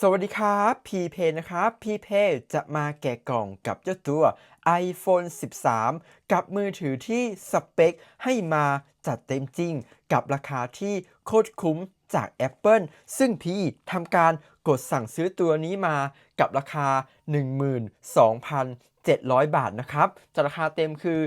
สวัสดีครับพีเพนะครับพีเพจะมาแกะกล่องกับเจ้าตัว iPhone 13 กับมือถือที่สเปคให้มาจัดเต็มจริง กับราคาที่โคตรคุ้มจาก Apple ซึ่งพี่ทำการกดสั่งซื้อตัวนี้มากับราคา 12,700 บาทนะครับจากราคาเต็มคือ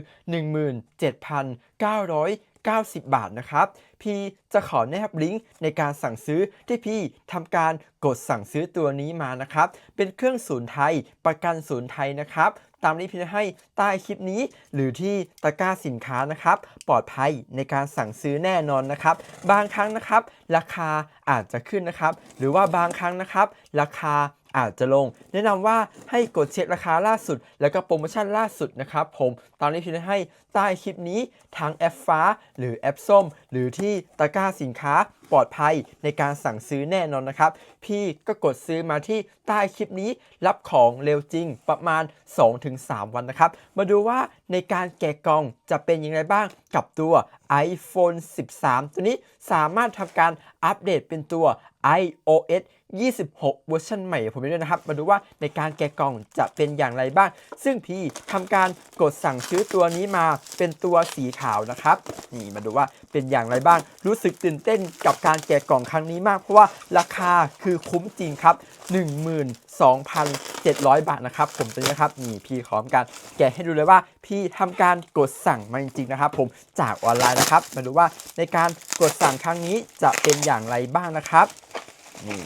17,900 90 บาทนะครับ พี่จะขอแนบลิงก์ในการสั่งซื้อที่พี่ทำการกดสั่งซื้อตัวนี้มานะครับ เป็นเครื่องศูนย์ไทย ประกันศูนย์ไทยนะครับ ตามนี้พี่จะให้ใต้คลิปนี้ หรือที่ตะกร้าสินค้านะครับ ปลอดภัยในการสั่งซื้อแน่นอนนะครับ บางครั้งนะครับ ราคาอาจจะขึ้นนะครับ หรือว่าบางครั้งนะครับ ราคา อาจจะลง แนะนำว่าให้กดเช็คราคาล่าสุด แล้วก็โปรโมชั่นล่าสุดนะครับผมตามนี้พี่ได้ให้ใต้คลิปนี้ทางแอปฟ้า หรือแอปส้ม หรือที่ตะกร้าสินค้า ปลอดภัยในการสั่งซื้อแน่นอนนะครับ พี่ก็กดซื้อมาที่ใต้คลิปนี้รับของเร็วจริงประมาณ 2-3 วันนะครับ มาดูว่าในการแกะกล่องจะเป็นยังไงบ้างกับตัว iPhone 13 ตัวนี้สามารถทำการอัปเดตเป็นตัว iOS 26 เวอร์ชันใหม่ผมด้วยนะครับ มาดูว่าในการแกะกล่องจะเป็นอย่างไรบ้าง ซึ่งพี่ทำการกดสั่งซื้อตัวนี้มาเป็นตัวสีขาวนะครับ นี่มาดูว่าเป็นอย่างไรบ้าง รู้สึกตื่นเต้นกับการแกะกล่องครั้งนี้มาก เพราะว่าราคาคือคุ้มจริงครับ 12,700 บาทนะครับ ผมตัวนี้นะครับนี่พี่ขอมการแกะให้ดูเลยว่า พี่ทำการกดสั่งมาจริงๆนะครับ ผมจากออนไลน์นะครับมาดูว่าในการกดสั่งครั้งนี้จะเป็นอย่างไรบ้างนะครับนี่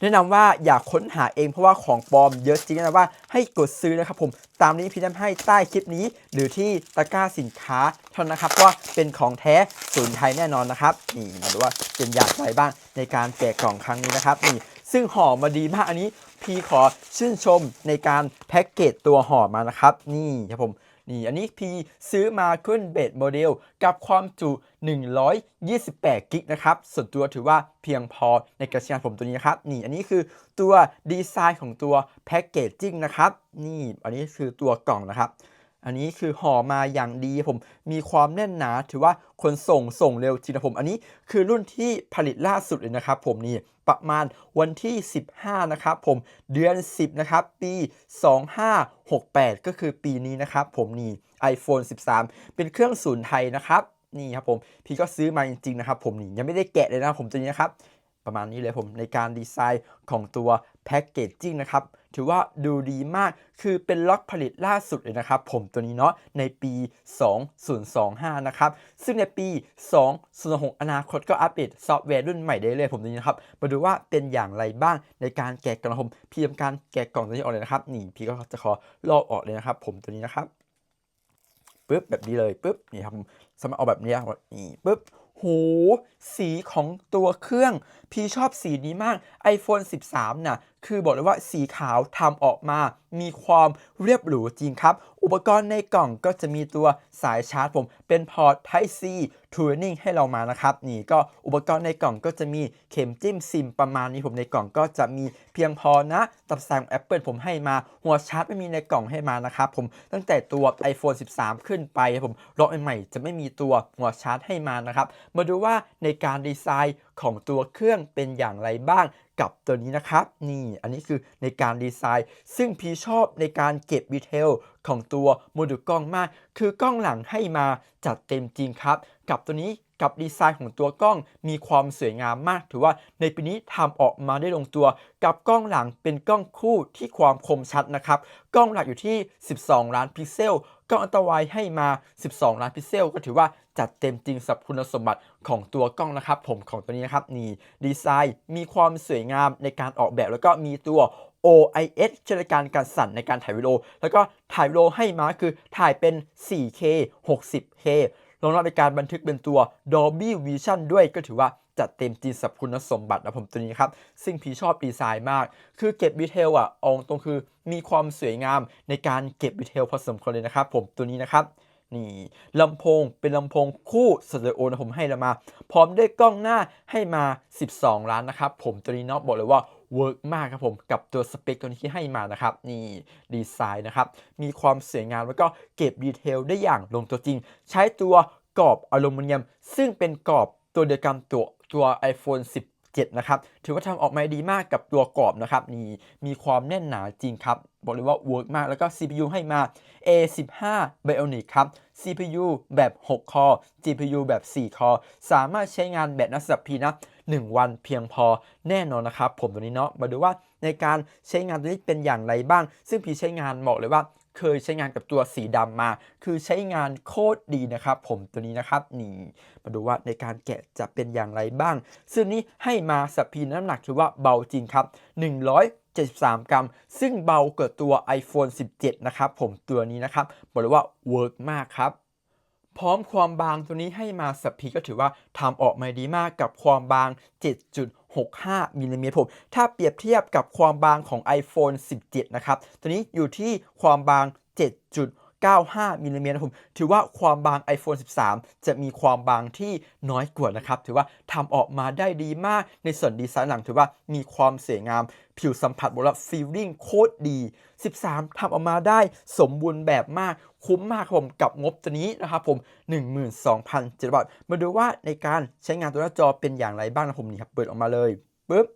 แนะนำว่าอย่าค้นหาเองเพราะว่าของปลอมเยอะจริงนะว่าให้กดซื้อนะครับผมตามนี้พี่ทำให้ใต้คลิปนี้ หรือที่ตะกร้าสินค้าเท่านั้นนะครับว่าเป็นของแท้ศูนย์ไทยแน่นอนนะครับนี่มาดูว่าเป็นอย่างไรบ้างในการแกะกล่องครั้งนี้นะครับนี่ซึ่งห่อมาดีมากอันนี้พี่ขอชื่นชมในการแพ็กเกจตัวห่อมานะครับ นี่ครับผม นี่อันนี้พี่ซื้อมาขึ้นเบสโมเดลกับความจุ 128 กิกนะครับ ส่วนตัวถือว่าเพียงพอในการใช้งานผมตัวนี้นะครับ นี่อันนี้คือตัวดีไซน์ของตัวแพ็กเกจจิ้งนะครับ นี่อันนี้คือตัวกล่องนะครับ อันนี้คือห่อมาอย่างดีผมมีความแน่นหนาถือว่าคนส่งส่งเร็วจริงนะผม อันนี้คือรุ่นที่ผลิตล่าสุดเลยนะครับ ผมนี่ประมาณวันที่ 15 นะครับผมเดือน 10 นะครับ ปี 2568 ก็คือปีนี้นะครับผมนี่ iPhone 13 เป็นเครื่องศูนย์ไทยนะครับ นี่ครับผมพี่ก็ซื้อมาจริงๆนะครับ ผมนี่ยังไม่ได้แกะเลยนะผมตัวนี้นะครับ ประมาณนี้เลยผมในการดีไซน์ของตัวแพ็กเกจจิ้งนะครับ ถือว่าดูดีมาก คือเป็นล็อกผลิตล่าสุดเลยนะครับ ผมตัวนี้เนาะในปี 2025 นะครับ ซึ่งในปี 2026 อนาคตก็อัปเดตซอฟต์แวร์รุ่นใหม่ได้เลยผมตัวนี้นะครับ มาดูว่าเป็นอย่างไรบ้างในการแกะกล่องผมพี่ทำการแกะกล่องตัวนี้ออกเลยนะครับ นี่พี่ก็จะขอลอกออกเลยนะครับ ผมตัวนี้นะครับปึ๊บแบบนี้เลยปึ๊บนี่ครับสามารถเอาแบบนี้นี่ปึ๊บโหสีของตัวเครื่อง พี่ชอบสีนี้มาก iPhone 13 น่ะคือบอกเลยว่าสีขาวทำออกมา มีความเรียบหรูจริงครับ อุปกรณ์ในกล่องก็จะมีตัวสายชาร์จผม เป็นพอร์ต Type C Tuning ให้เรามานะครับ นี่ก็อุปกรณ์ในกล่องก็จะมีเข็มจิ้มซิมประมาณนี้ผมในกล่องก็จะมีเพียงพอนะตับแซง Apple ผมให้มา หัวชาร์จไม่มีในกล่องให้มานะครับผมตั้งแต่ตัว iPhone 13 ขึ้นไปผมรอใหม่ๆจะไม่มีตัวหัวชาร์จให้มานะครับ มาดูว่าในการดีไซน์ของตัวเครื่องเป็นอย่างไรบ้าง กับตัวนี้นะครับ นี่อันนี้คือในการดีไซน์ ซึ่งพี่ชอบในการเก็บดีเทลของตัวโมดูลกล้องมาก คือกล้องหลังให้มาจัดเต็มจริงครับ กับตัวนี้กับดีไซน์ของตัวกล้องมีความสวยงามมาก ถือว่าในปีนี้ทำออกมาได้ลงตัว กับกล้องหลังเป็นกล้องคู่ที่ความคมชัดนะครับ กล้องหลักอยู่ที่ 12 ล้านพิกเซล กล้องอัลตราไวให้มา 12 ล้านพิกเซล ก็ถือว่าจัดเต็มจริงสำหรับคุณสมบัติของตัวกล้องนะครับ ผมของตัวนี้นะครับนี่ดีไซน์มีความสวยงามในการออกแบบแล้วก็มีตัว OIS ใช้ในการการสั่นในการถ่ายวิดีโอ แล้วก็ถ่ายวิดีโอให้มาคือถ่ายเป็น 4K 60K รองรับในการบันทึกเป็นตัว Dolby Vision ด้วยก็ถือว่า จัดเต็มจริงสำหรับคุณสมบัตินะผมตัวนี้ครับ ซึ่งพี่ชอบดีไซน์มาก คือเก็บดีเทลอะเอาตรงคือมีความสวยงามในการเก็บดีเทลพอสมควรเลยนะครับผมตัวนี้นะครับนี่ลำโพงเป็นลำโพงคู่สเตอริโอนะผมให้เรามา พร้อมด้วยกล้องหน้าให้มา 12 ล้านนะครับ ผมตัวนี้เนาะบอกเลยว่าเวิร์กมากครับผมกับตัวสเปคตัวนี้ที่ให้มานะครับ นี่ดีไซน์นะครับ มีความสวยงามแล้วก็เก็บดีเทลได้อย่างลงตัวจริง ใช้ตัวกรอบอลูมิเนียม ซึ่งเป็นกรอบตัวเดียวกันตัว ตัว iPhone 17 นะครับ ถือว่าทำออกมาดีมากกับตัวกรอบนะครับนี่มีความแน่นหนาจริงครับ บอกเลยว่าเวิร์กมากแล้วก็ CPU ให้มา A15 Bionic ครับ CPU แบบ 6 คอ GPU แบบ 4 คอ สามารถใช้งานแบบนักสับพีนะ1 วันเพียงพอแน่นอนนะครับ ผมตัวนี้เนาะมาดูว่าในการใช้งานตัวนี้เป็นอย่างไรบ้าง ซึ่งพี่ใช้งานบอกเลยว่า เคยใช้งานกับตัวสีดำมา คือใช้งานโคตรดีนะครับผมตัวนี้นะครับนี่มาดูว่าในการแกะจะเป็นอย่างไรบ้าง ซึ่งนี้ให้มาสับพีน้ำหนักถือว่าเบาจริงครับ173 กรัม ซึ่งเบากว่าตัว iPhone 17 นะครับ ผมตัวนี้นะครับ บอกเลยว่าเวิร์กมากครับ พร้อมความบางตัวนี้ให้มาสับพีก็ถือว่าทำออกมาดีมากกับความบาง 65มิลลิเมตรผมถ้าเปรียบเทียบกับความบางของ iPhone 17 นะครับ ตัวนี้อยู่ที่ความบาง 9.5มิลลิเมตรนะผมถือว่าความบาง iPhone 13 จะมีความบางที่น้อยกว่านะครับ ถือว่าทำออกมาได้ดีมากในส่วนดีไซน์หลังถือว่ามีความสวยงาม ผิวสัมผัสบอกว่าฟีลลิ่งโคตรดี 13 ทำออกมาได้สมบูรณ์แบบมากคุ้มมากครับผมกับงบตัวนี้นะครับผม 12,700 บาท มาดูว่าในการใช้งานตัวหน้าจอเป็นอย่างไรบ้างนะผมนี่ครับ เปิดออกมาเลยปุ๊บ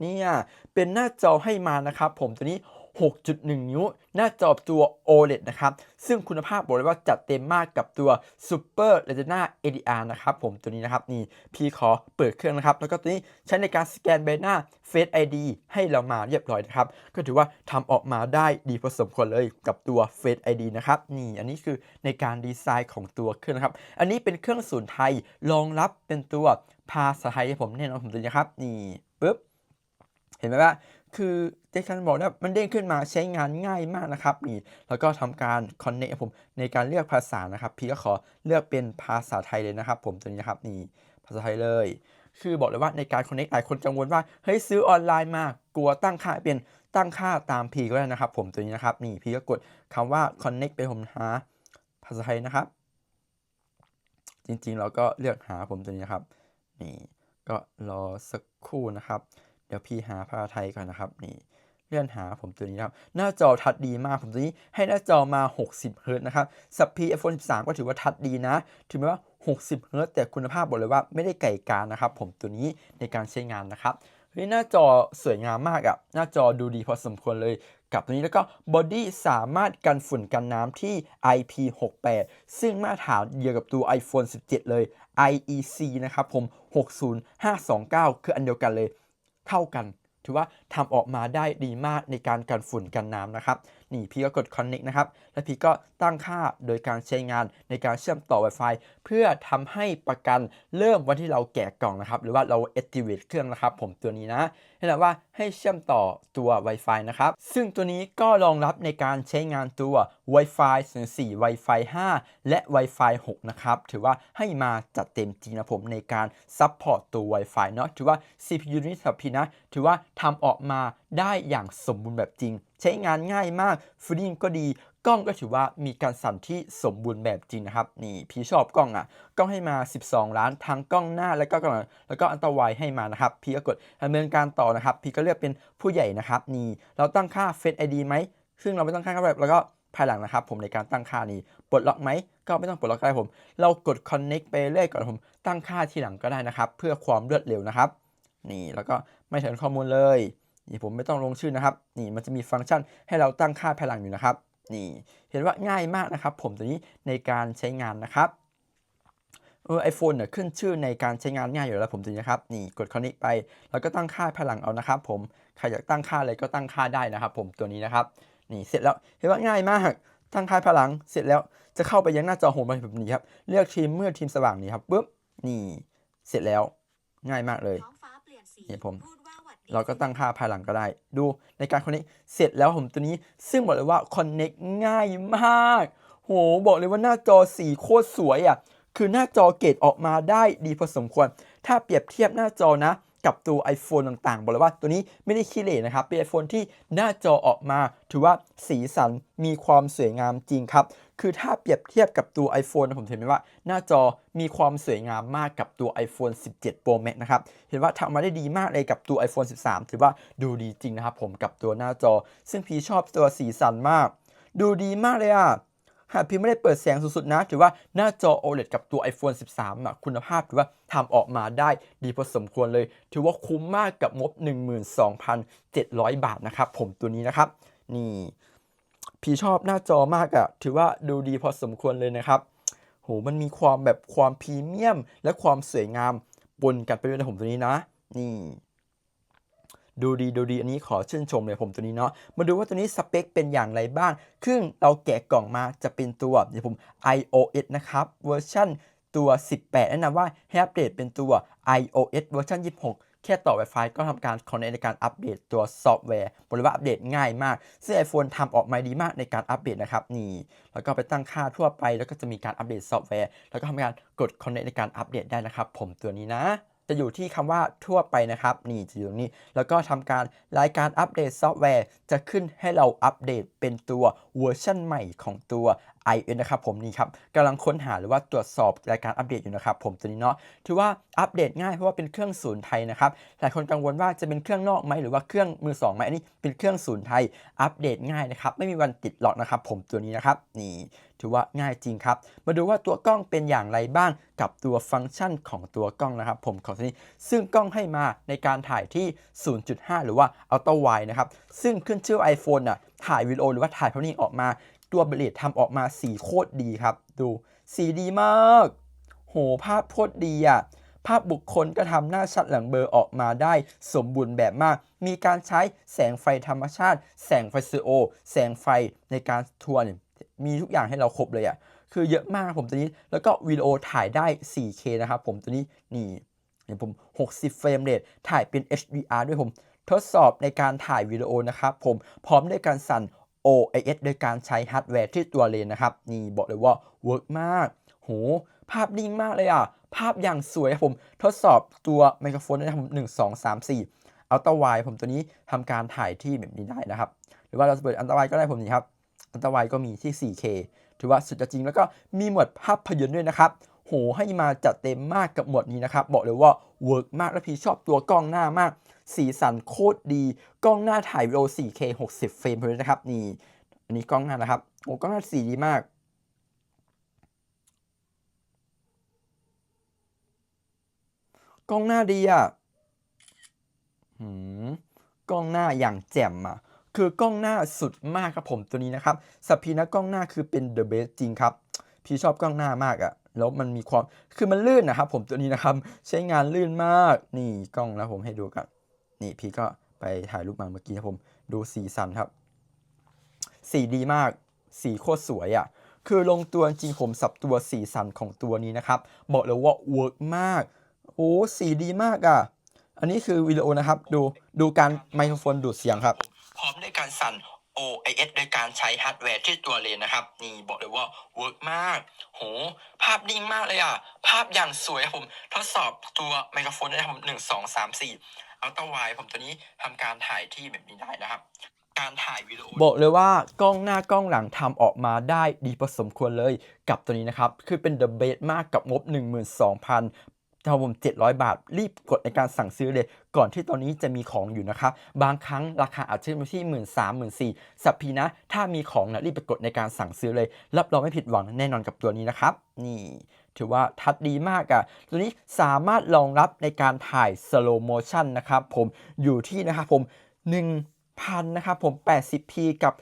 เนี่ยเป็นหน้าจอให้มานะครับผมตัวนี้ 6.1 นิ้ว หน้าจอตัว OLED นะครับ ซึ่งคุณภาพบอกเลยว่าจัดเต็มมากกับตัว Super Retina ADR นะครับผมตัวนี้นะครับ นี่พี่ขอเปิดเครื่องนะครับ แล้วก็ตัวนี้ใช้ในการสแกนใบหน้า Face ID ให้เรามาเรียบร้อยนะครับ ก็ถือว่าทำออกมาได้ดีพอสมควรเลยกับตัว Face ID นะครับ นี่อันนี้คือในการดีไซน์ของตัวเครื่องนะครับ อันนี้เป็นเครื่องศูนย์ไทยรองรับเป็นตัวภาษาไทยผมแน่นอนผมตัวนี้นะครับ นี่ปุ๊บเห็นไหมว่าคือ เจคันบอกว่ามันเด้งขึ้นมาใช้งานง่ายมากนะครับนี่แล้วก็ทำการ connect ผมในการเลือกภาษานะครับ พี่ก็ขอเลือกเป็นภาษาไทยเลยนะครับ ผมตัวนี้นะครับนี่ภาษาไทยเลย คือบอกเลยว่าในการ connect หลายคนกังวลว่าเฮ้ยซื้อออนไลน์มากลัวตั้งค่าเป็นตั้งค่าตามพีก็ได้นะครับ ผมตัวนี้นะครับนี่พี่ก็กดคำว่า connect ไปผมหาภาษาไทยนะครับ จริงๆเราก็เลือกหาผมตัวนี้นครับนี่ก็รอสักครู่นะครับ เดี๋ยวพี่หาภาษาไทยก่อนนะครับนี่ เลื่อนหาผมตัวนี้ครับ หน้าจอทัดดีมากผมตัวนี้ให้หน้าจอมา 60 เฮิร์ตซ์นะครับสับพี iPhone 13 ก็ถือว่าทัดดีนะ ถึงแม้ว่า 60 เฮิร์ตซ์แต่คุณภาพบอกเลยว่าไม่ได้ไก่กานะครับ ผมตัวนี้ในการใช้งานนะครับเฮ้ยหน้าจอสวยงามมากอะหน้าจอดูดีพอสมควรเลยกับตัวนี้แล้วก็บอดี้สามารถกันฝุ่นกันน้ำที่ IP68 ซึ่งมาตรฐานเดียวกับตัว iPhone 17 เลย IEC นะครับผม 60529 คืออันเดียวกันเลย เท่ากัน ถือว่าทำออกมาได้ดีมากในการกันฝุ่นกันน้ำนะครับ นี่พี่ก็กด connect นะครับ แล้วพี่ก็ตั้งค่าโดยการใช้งานในการเชื่อมต่อ Wi-Fi เพื่อทำให้ประกันเริ่มวันที่เราแกะกล่องนะครับ หรือว่าเรา activate เครื่องนะครับ ผมตัวนี้นะให้เราว่าให้เชื่อมต่อตัว Wi-Fi นะครับ ซึ่งตัวนี้ก็รองรับในการใช้งานตัว Wi-Fi 4 Wi-Fi 5 และ Wi-Fi 6 นะครับ ถือว่าให้มาจัดเต็มจริงนะผมในการซัพพอร์ตตัว Wi-Fi เนาะถือว่า CPU นี้สำหรับพีนะ ถือว่าทำออกมาได้อย่างสมบูรณ์แบบจริง ใช้งานง่ายมากฟีลิ่งก็ดีกล้องก็ถือว่ามีการสั่นที่สมบูรณ์แบบจริงนะครับนี่พี่ชอบกล้องอะกล้องให้มา 12 ล้านทั้งกล้องหน้าและก็กล้องแล้วก็อันตรายให้มานะครับ พี่ก็กดดำเนินการต่อนะครับ พี่ก็เลือกเป็นผู้ใหญ่นะครับนี่เราตั้งค่า Face ID ไหมซึ่งเราไม่ต้องค่าก็แบบแล้วก็ภายหลังนะครับ ผมในการตั้งค่านี้ปลดล็อกไหมก็ไม่ต้องปลดล็อกก็ได้ผม เรากด connect ไปเรื่อยก่อนผมตั้งค่าทีหลังก็ได้นะครับ เพื่อความรวดเร็วนะครับ นี่แล้วก็ไม่ถึงข้อมูลเลย นี่ผมไม่ต้องลงชื่อนะครับ นี่มันจะมีฟังก์ชันให้เราตั้งค่าภายหลังอยู่นะครับ นี่เห็นว่าง่ายมากนะครับ ผมตัวนี้ในการใช้งานนะครับเออไอโฟนเนี่ยขึ้นชื่อในการใช้งานง่ายอยู่แล้วผมตัวนี้นะครับนี่กด connect ไป แล้วก็ตั้งค่าภายหลังเอานะครับ ผมใครอยากตั้งค่าอะไรก็ตั้งค่าได้นะครับ ผมตัวนี้นะครับนี่เสร็จแล้วเห็นว่าง่ายมากตั้งค่าภายหลังเสร็จแล้วจะเข้าไปยังหน้าจอโฮมแบบนี้ครับเลือกทีมเมื่อทีมสว่างนี้ครับปุ๊บนี่เสร็จแล้วง่ายมากเลยท้องฟ้าเปลี่ยนสีเนี่ยผมพูดว่าหวัดดี เราก็ตั้งค่าภายหลังก็ได้ ดูในการ connect เสร็จแล้วผมตัวนี้ ซึ่งบอกเลยว่า connect ง่ายมาก โห บอกเลยว่าหน้าจอสีโคตรสวยอะ คือหน้าจอเกรดออกมาได้ดีพอสมควร ถ้าเปรียบเทียบหน้าจอนะ กับตัว iPhone ต่างๆ บอกเลยว่าตัวนี้ไม่ได้ขี้เหร่นะครับ เป็น iPhone ที่หน้าจอออกมา ถือว่าสีสันมีความสวยงามจริงครับ คือถ้าเปรียบเทียบกับตัว iPhone นผมเห็นไหมว่าหน้าจอมีความสวยงามมากกับตัว iPhone 17 Pro Max นะครับ เห็นว่าทำมาได้ดีมากเลยกับตัว iPhone 13 ถือว่าดูดีจริงนะครับผมกับตัวหน้าจอ ซึ่งพี่ชอบตัวสีสันมาก ดูดีมากเลยอะ หากพี่ไม่ได้เปิดแสงสุดๆนะ ถือว่าหน้าจอ OLED กับตัว iPhone 13อะคุณภาพถือว่าทำออกมาได้ดีพอสมควรเลย ถือว่าคุ้มมากกับงบ 12,700 บาทนะครับผมตัวนี้นะครับ นี่พี่ชอบหน้าจอมากอะถือว่าดูดีพอสมควรเลยนะครับโหมันมีความแบบความพรีเมียม และความสวยงามปนกันไปด้วยนะผมตัวนี้นะ นี่ ดูดีดูดีอันนี้ขอชื่นชมเลยผมตัวนี้เนาะมาดูว่าตัวนี้สเปคเป็นอย่างไรบ้างซึ่งเราแกะกล่องมาจะเป็นตัวเดี๋ยวผม iOS นะครับเวอร์ชันตัว 18 แนะนำว่าให้อัปเดตเป็นตัว iOS เวอร์ชัน26แค่ต่อ Wi-Fi ก็ทำการคอนเนคในการอัปเดตตัวซอฟต์แวร์บอกเลยว่าอัปเดตง่ายมาก ซึ่ง iPhone ทำออกมาดีมากในการอัปเดตนะครับนี่ แล้วก็ไปตั้งค่าทั่วไป แล้วก็จะมีการอัปเดตซอฟต์แวร์ แล้วก็ทำการกด connect ในการอัปเดตได้นะครับ ผมตัวนี้นะ จะอยู่ที่คำว่าทั่วไปนะครับ นี่จะอยู่ตรงนี้ แล้วก็ทำการรายการอัปเดตซอฟต์แวร์ จะขึ้นให้เราอัปเดตเป็นตัวเวอร์ชันใหม่ของตัว iOS นะครับผมนี่ครับกำลังค้นหาหรือว่าตรวจสอบรายการอัปเดตอยู่นะครับผมตัวนี้เนาะถือว่าอัปเดตง่ายเพราะว่าเป็นเครื่องศูนย์ไทยนะครับหลายคนกังวลว่าจะเป็นเครื่องนอกไหมหรือว่าเครื่องมือสองไหมอันนี้เป็นเครื่องศูนย์ไทยอัปเดตง่ายนะครับไม่มีวันติดหรอกนะครับผมตัวนี้นะครับนี่ถือว่าง่ายจริงครับ มาดูว่าตัวกล้องเป็นอย่างไรบ้างกับตัวฟังก์ชันของตัวกล้องนะครับ ผมของตัวนี้ ซึ่งกล้องให้มาในการถ่ายที่ 0.5 หรือว่า Ultra Wide นะครับ ซึ่งขึ้นชื่อ iPhone น่ะถ่ายวิดีโอหรือว่าถ่ายภาพนิ่งออกมา ตัวเบลดทำออกมาสีโคตรดีครับ ดูสีดีมาก โหภาพโคตรดีอะภาพบุคคลก็ทำหน้าชัดหลังเบลอออกมาได้สมบูรณ์แบบมาก มีการใช้แสงไฟธรรมชาติ แสงไฟสตูดิโอ แสงไฟในการทัวร์เนี่ยมีทุกอย่างให้เราครบเลยอะคือเยอะมากผมตัวนี้แล้วก็วิดีโอถ่ายได้ 4K นะครับผมตัวนี้นี่เห็นผม 60 เฟรมเรทถ่ายเป็น HDR ด้วยผม ทดสอบในการถ่ายวิดีโอนะครับผมพร้อมด้วยการสั่น OIS โดยการใช้ฮาร์ดแวร์ที่ตัวเลนนะครับ นี่บอกเลยว่าเวิร์กมาก โห ภาพนิ่งมากเลยอะ ภาพอย่างสวยครับผม ทดสอบตัวไมโครโฟนนะครับผมหนึ่งสองสามสี่อัลตร้าไวผมตัวนี้ทำการถ่ายที่แบบนี้ได้นะครับ หรือว่าเราจะเปิดอัลตร้าไวก็ได้ผมนี่ครับ อัลตร้าไวก็มีที่ 4K ถือว่าสุดจริงแล้วก็มีหมวดภาพยนตร์ด้วยนะครับ โหให้มาจัดเต็มมากกับหมวดนี้นะครับ บอกเลยว่าเวิร์กมากและพี่ชอบตัวกล้องหน้ามาก สีสันโคตรดี กล้องหน้าถ่ายวิดีโอ 4K 60 เฟรมเลยนะครับ นี่ อันนี้กล้องหน้านะครับ โอ้กล้องหน้าสีดีมาก กล้องหน้าดีอะหืมกล้องหน้าอย่างแจ่มอะ คือกล้องหน้าสุดมากครับผมตัวนี้นะครับสัพพีนะกล้องหน้าคือเป็น the best จริงครับ พี่ชอบกล้องหน้ามากอะ แล้วมันมีความคือมันลื่นนะครับ ผมตัวนี้นะครับ ใช้งานลื่นมากนี่กล้องนะผมให้ดูกันนี่พี่ก็ไปถ่ายรูปมาเมื่อกี้ครับผมดูสีสันครับสีดีมากสีโคตรสวยอะ่ะคือลงตัวจริงผมสับตัวสีสันของตัวนี้นะครับ บอกเลยว่าเวิร์กมากโอ้สีดีมากอะ่ะ อันนี้คือวิดีโอนะครับ ดูดูการไมโครโฟนดูดเสียงครับ พร้อมด้วยการสั่น OIS โดยการใช้ฮาร์ดแวร์ที่ตัวเลนนะครับ นี่บอกเลยว่าเวิร์กมาก โห ภาพนิ่งมากเลยอะ ภาพอย่างสวยครับผม ทดสอบตัวไมโครโฟนได้ครับผมหนึ่งสองสามสี่อัลตร้าไวผมตัวนี้ทำการถ่ายที่แบบนี้ได้นะครับ การถ่ายวิดีโอบอกเลยว่ากล้องหน้ากล้องหลังทำออกมาได้ดีพอสมควรเลยกับตัวนี้นะครับ คือเป็น the best มากกับงบ 12,000ถ้าผม700 บาท รีบกดในการสั่งซื้อเลย ก่อนที่ตอนนี้จะมีของอยู่นะครับ บางครั้งราคาอาจจะอยู่ที่ 1 3 0 0 0 0 1 4 0 0 0สัพพีนะ ถ้ามีของนะรีบไปกดในการสั่งซื้อเลย รับรองไม่ผิดหวังแน่นอนกับตัวนี้นะครับ นี่ถือว่าทัดดีมากอะ่ะ ตัวนี้สามารถรองรับในการถ่าย slow motion นะครับผมอยู่ที่นะครับผม1,000นะครับผม 80p กับ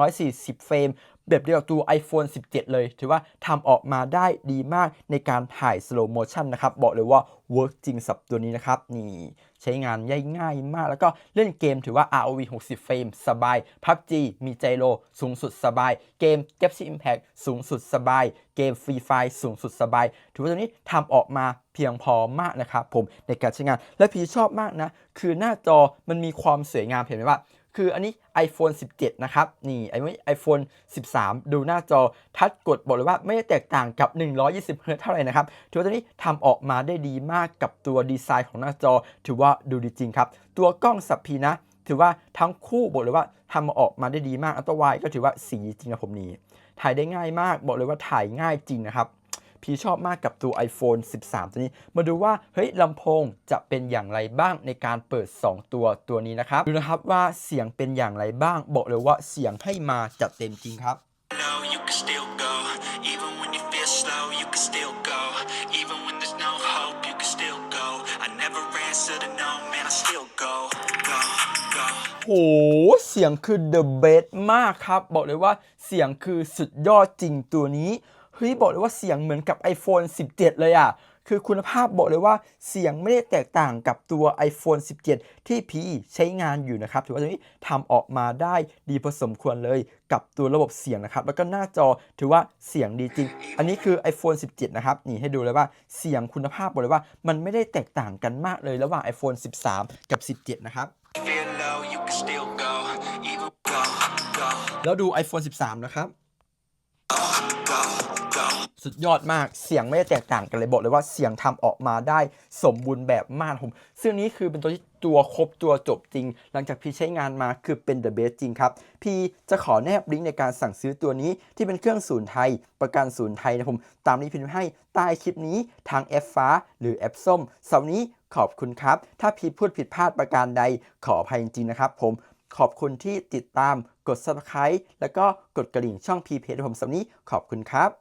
240 เฟรม แบบเดียวกับตัว iPhone 17 เลย ถือว่าทำออกมาได้ดีมากในการถ่าย slow motion นะครับ บอกเลยว่า work จริงสับตัวนี้นะครับ นี่ใช้งานง่ายมาก แล้วก็เล่นเกมถือว่า ROV 60 เฟรมสบาย PUBG มีไจโรสูงสุดสบาย เกม Galaxy Impact สูงสุดสบาย เกม Free Fire สูงสุดสบาย ถือว่าตัวนี้ทำออกมาเพียงพอมากนะครับผมในการใช้งาน และพี่ชอบมากนะ คือหน้าจอมันมีความสวยงามเห็นไหมว่า คืออันนี้ iPhone 17 นะครับ นี่ไอ้ไม่ iPhone 13 ดูหน้าจอทัชกดบอกเลยว่าไม่ได้แตกต่างกับ 120 Hz เท่าไหร่นะครับ ถือว่าตัวนี้ทำออกมาได้ดีมากกับตัวดีไซน์ของหน้าจอ ถือว่าดูดีจริงครับ ตัวกล้องสับพีนะ ถือว่าทั้งคู่บอกเลยว่าทำออกมาได้ดีมากอัลตร้าไวก็ถือว่าสีจริงนะผมนี่ถ่ายได้ง่ายมากบอกเลยว่าถ่ายง่ายจริงนะครับ พี่ชอบมากกับตัว iPhone 13 ตัวนี้ มาดูว่าเฮ้ยลำโพงจะเป็นอย่างไรบ้างในการเปิด 2 ตัวตัวนี้นะครับดูนะครับว่าเสียงเป็นอย่างไรบ้าง บอกเลยว่าเสียงให้มาจัดเต็มจริงครับ โห เสียงคือ the best มากครับ บอกเลยว่าเสียงคือสุดยอดจริงตัวนี้ เฮ้ยบอกเลยว่าเสียงเหมือนกับ iPhone 17 เลยอะ่ะคือคุณภาพบอกเลยว่าเสียงไม่ได้แตกต่างกับตัว iPhone 17 ที่พีใช้งานอยู่นะครับ ถือว่าตัวนี้ทำออกมาได้ดีพอสมควรเลยกับตัวระบบเสียงนะครับ แล้วก็หน้าจอถือว่าเสียงดีจริง อันนี้คือ iPhone 17 นะครับ นี่ให้ดูเลยว่าเสียงคุณภาพบอกเลยว่า มันไม่ได้แตกต่างกันมากเลยระหว่าง iPhone 13 กับ 17 นะครับแล้วดู iPhone 13 นะครับ สุดยอดมากเสียงไม่ได้แตกต่างกันเลยบอกเลยว่าเสียงทำออกมาได้สมบูรณ์แบบมากผมซึ่งนี้คือเป็นตัวที่ตัวครบตัวจบจริง หลังจากพี่ใช้งานมาคือเป็น the best จริงครับ พี่จะขอแนบลิงก์ในการสั่งซื้อตัวนี้ที่เป็นเครื่องศูนย์ไทย ประกันศูนย์ไทยนะผม ตามนี้พิมพ์ให้ใต้คลิปนี้ทางแอปฟ้า หรือแอปส้มสำหรับนี้ขอบคุณครับ ถ้าพี่พูดผิดพลาดประการใดขออภัยจริงๆนะครับผมขอบคุณที่ติดตามกด subscribe แล้วก็กดกระดิ่งช่อง p p ผมสำหรับนี้ขอบคุณครับ